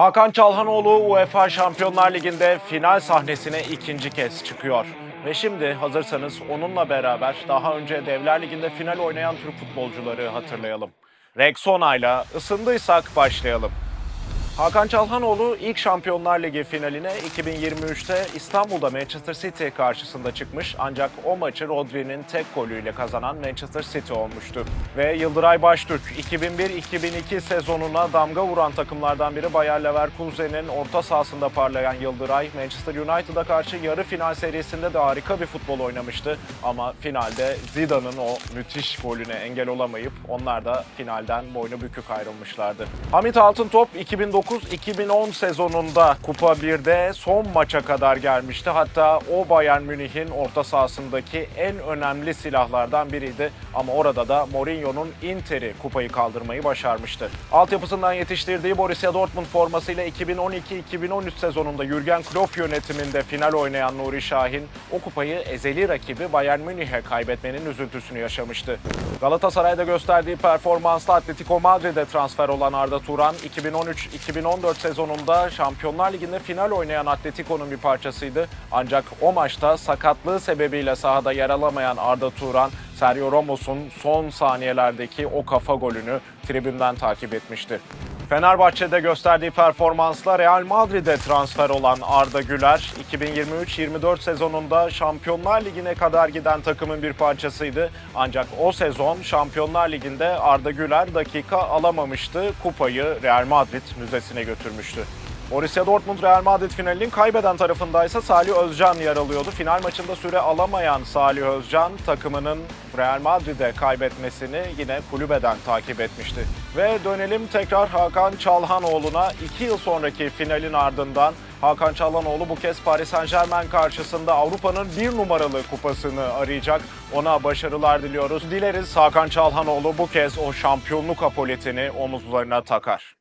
Hakan Çalhanoğlu UEFA Şampiyonlar Ligi'nde final sahnesine ikinci kez çıkıyor. Ve şimdi hazırsanız onunla beraber daha önce Devler Ligi'nde final oynayan Türk futbolcuları hatırlayalım. Rexona ile ısındıysak başlayalım. Hakan Çalhanoğlu ilk Şampiyonlar Ligi finaline 2023'te İstanbul'da Manchester City karşısında çıkmış ancak o maçı Rodri'nin tek golüyle kazanan Manchester City olmuştu. Ve Yıldıray Baştürk 2001-2002 sezonuna damga vuran takımlardan biri Bayer Leverkusen'in orta sahasında parlayan Yıldıray Manchester United'a karşı yarı final serisinde de harika bir futbol oynamıştı ama finalde Zidane'ın o müthiş golüne engel olamayıp onlar da finalden boynu bükük ayrılmışlardı. Hamit Altıntop 2009-2010 sezonunda Kupa 1'de son maça kadar gelmişti. Hatta o Bayern Münih'in orta sahasındaki en önemli silahlardan biriydi. Ama orada da Mourinho'nun Inter'i kupayı kaldırmayı başarmıştı. Altyapısından yetiştirdiği Borussia Dortmund formasıyla 2012-2013 sezonunda Jürgen Klopp yönetiminde final oynayan Nuri Şahin o kupayı ezeli rakibi Bayern Münih'e kaybetmenin üzüntüsünü yaşamıştı. Galatasaray'da gösterdiği performansla Atletico Madrid'e transfer olan Arda Turan 2013-2014 sezonunda Şampiyonlar Ligi'nde final oynayan Atletico'nun bir parçasıydı. Ancak o maçta sakatlığı sebebiyle sahada yer alamayan Arda Turan Sergio Ramos'un son saniyelerdeki o kafa golünü tribünden takip etmişti. Fenerbahçe'de gösterdiği performansla Real Madrid'e transfer olan Arda Güler, 2023-24 sezonunda Şampiyonlar Ligi'ne kadar giden takımın bir parçasıydı. Ancak o sezon Şampiyonlar Ligi'nde Arda Güler dakika alamamıştı. Kupayı Real Madrid müzesine götürmüştü. Borussia Dortmund Real Madrid finalinin kaybeden tarafındaysa Salih Özcan yer alıyordu. Final maçında süre alamayan Salih Özcan takımının Real Madrid'e kaybetmesini yine kulübeden takip etmişti. Ve dönelim tekrar Hakan Çalhanoğlu'na. iki yıl sonraki finalin ardından Hakan Çalhanoğlu bu kez Paris Saint Germain karşısında Avrupa'nın bir numaralı kupasını arayacak. Ona başarılar diliyoruz. Dileriz Hakan Çalhanoğlu bu kez o şampiyonluk apoletini omuzlarına takar.